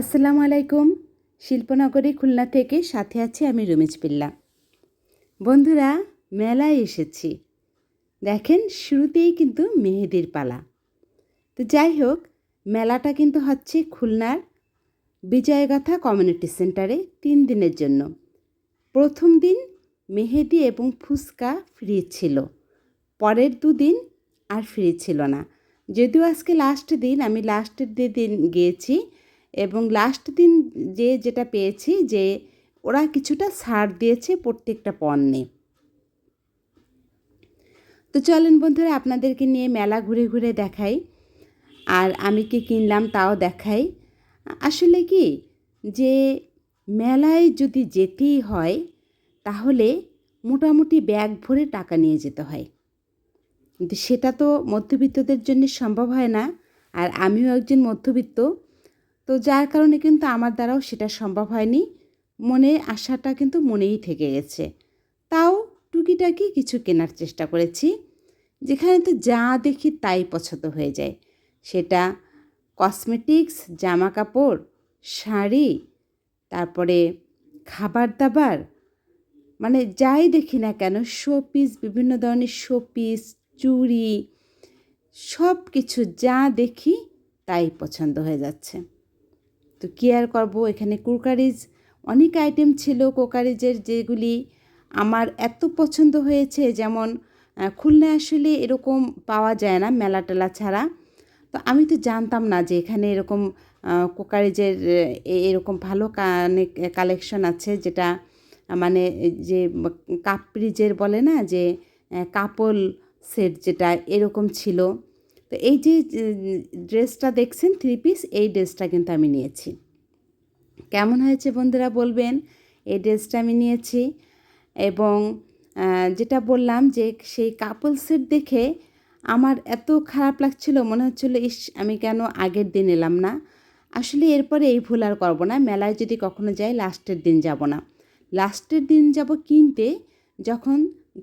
আসসালামু আলাইকুম। শিল্পনগরী খুলনা থেকে সাথে আছি আমি রমেশ পিল্লা বন্ধুরা, মেলায় এসেছি। দেখেন, শুরুতেই কিন্তু মেহেদির পালা। তো যাই হোক, মেলাটা কিন্তু হচ্ছে খুলনার বিজয়গাথা কমিউনিটি সেন্টারে তিন দিনের জন্য। প্রথম দিন মেহেদি এবং ফুচকা ফ্রি ছিল। পরের দুদিন আর ফ্রি ছিল না। যদিও আজকে লাস্ট দিন, আমি লাস্টের দিন গিয়েছি এবং লাস্ট দিন যে যেটা পেয়েছি যে ওরা কিছুটা ছাড় দিয়েছে প্রত্যেকটা পণ্যে। তো চলেন বন্ধুরা, আপনাদেরকে নিয়ে মেলা ঘুরে ঘুরে দেখাই। আর আমি কি কিনলাম তাও দেখাই। আসলে কি যে মেলায় যদি যেতেই হয়, তাহলে মোটামুটি ব্যাগ ভরে টাকা নিয়ে যেতে হয়। কিন্তু সেটা তো মধ্যবিত্তদের জন্য সম্ভব হয় না। আর আমিও একজন মধ্যবিত্ত তো যার কারণে কিন্তু আমার দ্বারাও সেটা সম্ভব হয়নি। মনে আশাটা কিন্তু মনেই থেকে গেছে। তাও টুকিটাকি কিছু কেনার চেষ্টা করেছি। যেখানে তো যা দেখি তাই পছন্দ হয়ে যায়। সেটা কসমেটিক্স জামা কাপড় শাড়ি, তারপরে খাবার দাবার মানে যাই দেখি না কেন শো পিস বিভিন্ন ধরনের শো পিস চুড়ি সব কিছু যা দেখি তাই পছন্দ হয়ে যাচ্ছে। তো কী আর করব। এখানে কুরকারিজ, অনেক আইটেম ছিল কোকারিজের যেগুলি আমার এত পছন্দ হয়েছে। যেমন খুলনায় আসলে এরকম পাওয়া যায় না মেলা টেলা ছাড়া। তো আমি তো জানতাম না যে এখানে এরকম কোকারিজের এরকম ভালো কালেকশন আছে যেটা মানে যে কাপ্রিজের বলে না যে কাপল সেট যেটা এরকম ছিল। তো এই যে ড্রেসটা দেখছেন থ্রি পিস এই ড্রেসটা কিন্তু আমি নিয়েছি। কেমন হয়েছে বন্ধুরা বলবেন? এই ড্রেসটা আমি নিয়েছি এবং যেটা বললাম যে, সেই কাপল সেট দেখে আমার এত খারাপ লাগছিল, মনে হচ্ছিল, ইস, আমি কেন আগের দিন এলাম না? আসলে এরপরে এই ভুল আর করব না, মেলায় যদি কখনো যাই, লাস্টের দিন যাব না। লাস্টের দিন যাব কিনতে, যখন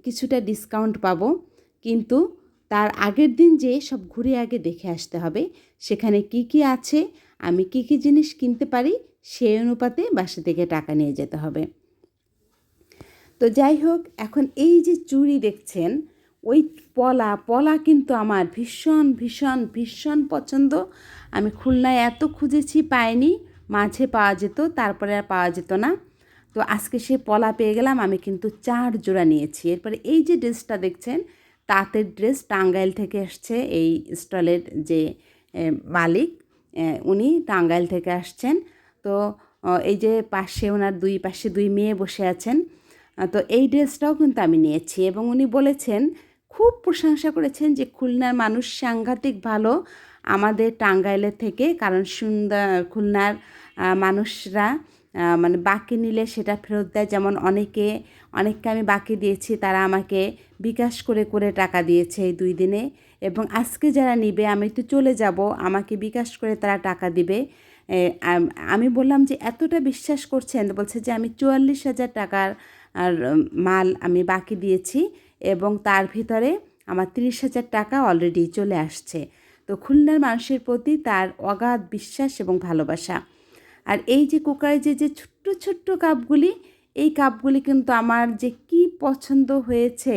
কিছুটা ডিসকাউন্ট পাবো, কিন্তু তার আগের দিন যে সব ঘুরে আগে দেখে আসতে হবে, সেখানে কি কি আছে, আমি কি কি জিনিস কিনতে পারি, সেই অনুপাতে বাসা থেকে টাকা নিয়ে যেতে হবে। তো যাই হোক, এখন এই যে চুড়ি দেখছেন, ওই পলা পলা কিন্তু আমার ভীষণ ভীষণ ভীষণ পছন্দ। আমি খুলনায় এত খুঁজেছি পাইনি, মাঝে পাওয়া যেত, তারপরে আর পাওয়া যেত না। তো আজকে সে পলা পেয়ে গেলাম, আমি কিন্তু চার জোড়া নিয়েছি। এরপরে এই যে ড্রেসটা দেখছেন তাঁতের ড্রেস টাঙ্গাইল থেকে এসছে এই স্টলের যে মালিক উনি টাঙ্গাইল থেকে আসছেন। তো এই যে পাশে ওনার দুই পাশে দুই মেয়ে বসে আছেন তো এই ড্রেসটাও কিন্তু আমি নিয়েছি এবং উনি বলেছেন, খুব প্রশংসা করেছেন যে খুলনার মানুষ সাংঘাতিক ভালো আমাদের টাঙ্গাইলের থেকে, কারণ সুন্দর খুলনার মানুষরা মানে বাকি নিলে সেটা ফেরত দেয়। যেমন অনেকে, অনেককে আমি বাকি দিয়েছি, তারা আমাকে বিকাশ করে করে টাকা দিয়েছে এই দুই দিনে। এবং আজকে যারা নিবে, আমি তো চলে যাব, আমাকে বিকাশ করে তারা টাকা দিবে। আমি বললাম যে এতটা বিশ্বাস করছেন, বলছে যে আমি চুয়াল্লিশ হাজার টাকার, আর মাল আমি বাকি দিয়েছি এবং তার ভিতরে আমার তিরিশ হাজার টাকা অলরেডি চলে আসছে। তো খুলনার মানুষের প্রতি তার অগাধ বিশ্বাস এবং ভালোবাসা। আর এই যে কুকারে যে যে ছোট্ট ছোট্ট কাপগুলি, এই কাপগুলি কিন্তু আমার যে কি পছন্দ হয়েছে,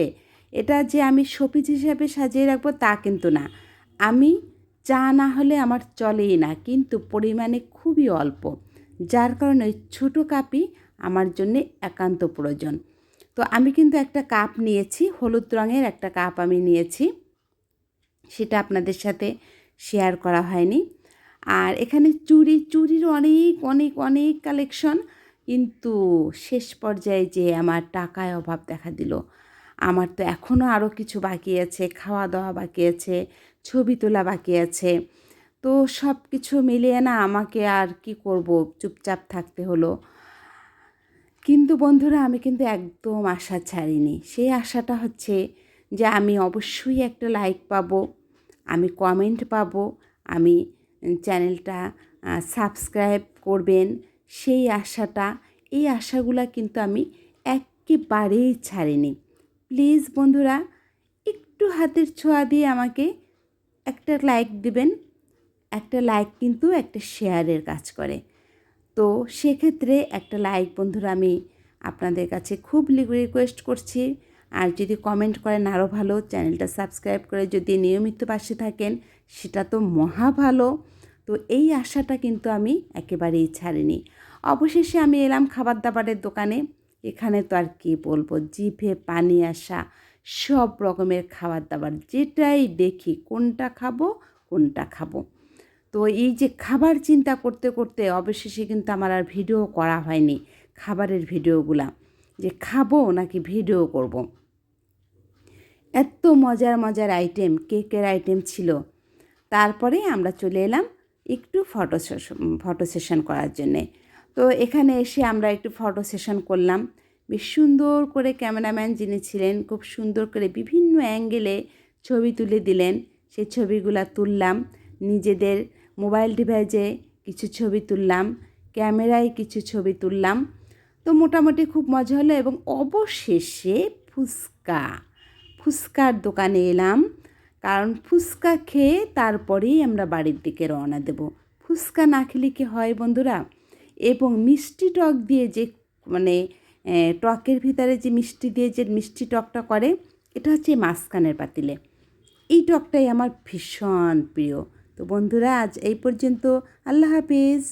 এটা যে আমি শপিজ হিসাবে সাজিয়ে রাখব তা কিন্তু না। আমি চা না হলে আমার চলেই না, কিন্তু পরিমাণে খুবই অল্প, যার কারণে ওই ছোটো কাপই আমার জন্যে একান্ত প্রয়োজন। তো আমি কিন্তু একটা কাপ নিয়েছি, হলুদ রঙের একটা কাপ আমি নিয়েছি, সেটা আপনাদের সাথে শেয়ার করা হয়নি। আর এখানে চুড়ি চুড়ির অনেক অনেক অনেক কালেকশন কিন্তু শেষ পর্যায়ে যে আমার টাকায় অভাব দেখা দিল। আমার তো এখনও আরও কিছু বাকি আছে খাওয়া দাওয়া বাকি আছে, ছবি তোলা বাকি আছে। তো সব কিছু মিলিয়ে না আমাকে আর কি করব, চুপচাপ থাকতে হলো। কিন্তু বন্ধুরা, আমি কিন্তু একদম আশা ছাড়িনি। সেই আশাটা হচ্ছে যে আমি অবশ্যই একটা লাইক পাবো, আমি কমেন্ট পাবো, আমি চ্যানেলটা সাবস্ক্রাইব করবেন। সেই আশাটা, এই আশাগুলো কিন্তু আমি একেবারেই ছাড়িনি। প্লিজ বন্ধুরা, একটু হাতের ছোঁয়া দিয়ে আমাকে একটা লাইক দিবেন। একটা লাইক কিন্তু একটা শেয়ারের কাজ করে। তো সেক্ষেত্রে একটা লাইক বন্ধুরা, আমি আপনাদের কাছে খুব রিকোয়েস্ট করছি। আর যদি কমেন্ট করেন আরও ভালো চ্যানেলটা সাবস্ক্রাইব করে যদি নিয়মিত পাশে থাকেন, সেটা তো মহা ভালো। তো এই আশাটা কিন্তু আমি একেবারেই ছাড়িনি। অবশেষে আমি এলাম খাবার দাবারের দোকানে। এখানে তো আর কি বলব, জিভে পানি আসা, সব রকমের খাবার দাবার যেটাই দেখি কোনটা খাব কোনটা খাব। তো এই যে খাবার চিন্তা করতে করতে অবশেষে কিন্তু আমার আর ভিডিও করা হয়নি, খাবারের ভিডিওগুলা যে খাব নাকি ভিডিও করব। এত মজার মজার আইটেম কেকের আইটেম ছিল। তারপরে আমরা চলে এলাম একটু ফটো ফটো সেশন করার জন্যে। তো এখানে এসে আমরা একটু ফটো সেশন করলাম। বেশ সুন্দর করে ক্যামেরাম্যান যিনি ছিলেন, খুব সুন্দর করে বিভিন্ন অ্যাঙ্গেলে ছবি তুলে দিলেন। সেই ছবিগুলো তুললাম। নিজেদের মোবাইল ডিভাইসে কিছু ছবি তুললাম। ক্যামেরায় কিছু ছবি তুললাম। তো মোটামুটি খুব মজা হলো এবং অবশেষে ফুচকা। ফুচকার দোকানে এলাম, কারণ ফুচকা খেয়ে তারপরেই আমরা বাড়ির দিকে রওনা দেব। ফুচকা না খেলে কি হয় বন্ধুরা? এবং মিষ্টি টক দিয়ে যে মানে টকের ভিতরে যে মিষ্টি দিয়ে যে মিষ্টি টকটা করে, এটা হচ্ছে মাঝখানের পাতিলে। এই টকটাই আমার ভীষণ প্রিয়। তো বন্ধুরা, আজ এই পর্যন্ত। আল্লাহ হাফিজ।